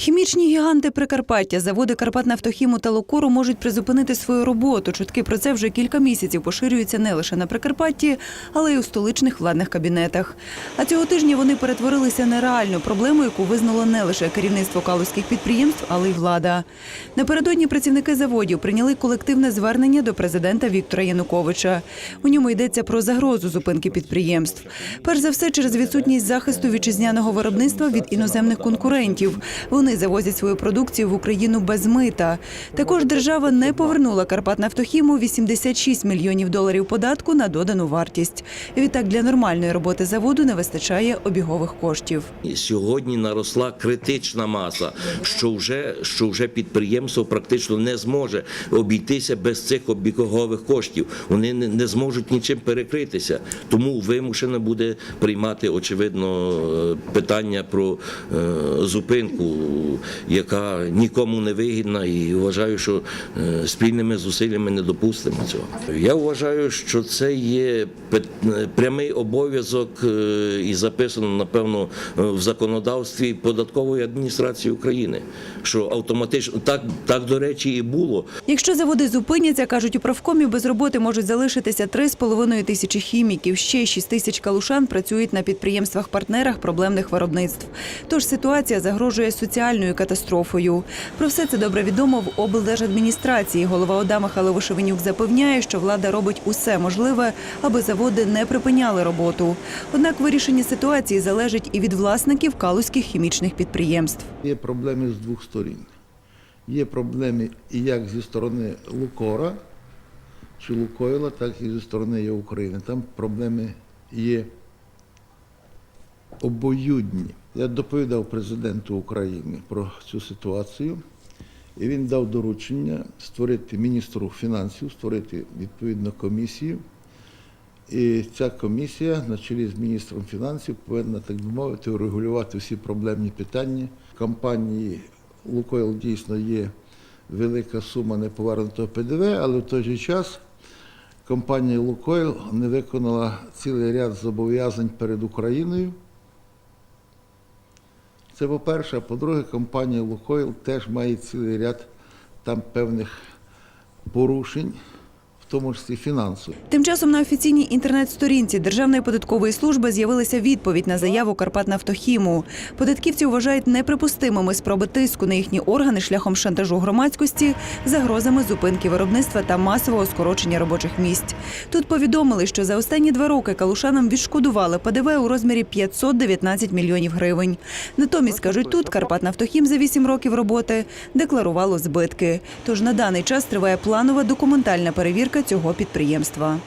Хімічні гіганти Прикарпаття, заводи Карпатнафтохіму та Локору можуть призупинити свою роботу. Чутки про це вже кілька місяців поширюються не лише на Прикарпатті, але й у столичних владних кабінетах. А цього тижня вони перетворилися на реальну проблему, яку визнало не лише керівництво калузьких підприємств, але й влада. Напередодні працівники заводів прийняли колективне звернення до президента Віктора Януковича. У ньому йдеться про загрозу зупинки підприємств. Перш за все, через відсутність захисту вітчизняного виробництва від іноземних конкурентів. Вони завозять свою продукцію в Україну без мита. Також держава не повернула Карпатнафтохіму 86 мільйонів доларів податку на додану вартість. Відтак для нормальної роботи заводу не вистачає обігових коштів. Сьогодні наросла критична маса, що вже, що вже підприємство практично не зможе обійтися без цих обігових коштів. Вони не, не зможуть нічим перекритися. Тому вимушено буде приймати очевидно е, питання про е, зупинку, яка нікому не вигідна, і вважаю, що е, спільними зусиллями не допустимо цього. Я вважаю, що це є е, прямий обов'язок е, і записано, напевно, в законодавстві податкової адміністрації України, що автоматично так, так до речі, і було. Якщо заводи зупиняться, кажуть у правкомі, без роботи можуть залишитися 3,5 тисячі хіміків. Ще 6 тисяч калушан працюють на підприємствах-партнерах проблемних виробництв. Тож ситуація загрожує соціальною катастрофою. Про все це добре відомо в облдержадміністрації. Голова ОДА Михайло Вишевенюк запевняє, що влада робить усе можливе, аби заводи не припиняли роботу. Однак вирішення ситуації залежить і від власників калузьких хімічних підприємств. Є проблеми з двох сторін. Є проблеми як зі сторони Лукора чи Лукойла, так і зі сторони України. Там проблеми є обоюдні. Я доповідав президенту України про цю ситуацію, і він дав доручення створити міністру фінансів, створити відповідну комісію. І ця комісія на чолі з міністром фінансів повинна, так би мовити, урегулювати всі проблемні питання. Компанії Лукойл дійсно є велика сума неповернутого ПДВ, але в той же час компанія Лукойл не виконала цілий ряд зобов'язань перед Україною. Це по-перше, а по-друге, компанія Лукойл теж має цілий ряд там певних порушень, тому числі фінансових. Тим часом на офіційній інтернет-сторінці Державної податкової служби з'явилася відповідь на заяву Карпатнафтохіму. Податківці вважають неприпустимими спроби тиску на їхні органи шляхом шантажу громадськості, загрозами зупинки виробництва та масового скорочення робочих місць. Тут повідомили, що за останні два роки калушанам відшкодували ПДВ у розмірі 519 мільйонів гривень. Натомість кажуть, тут Карпатнафтохім за 8 років роботи декларувало збитки. Тож на даний час триває планова документальна перевірка цього підприємства.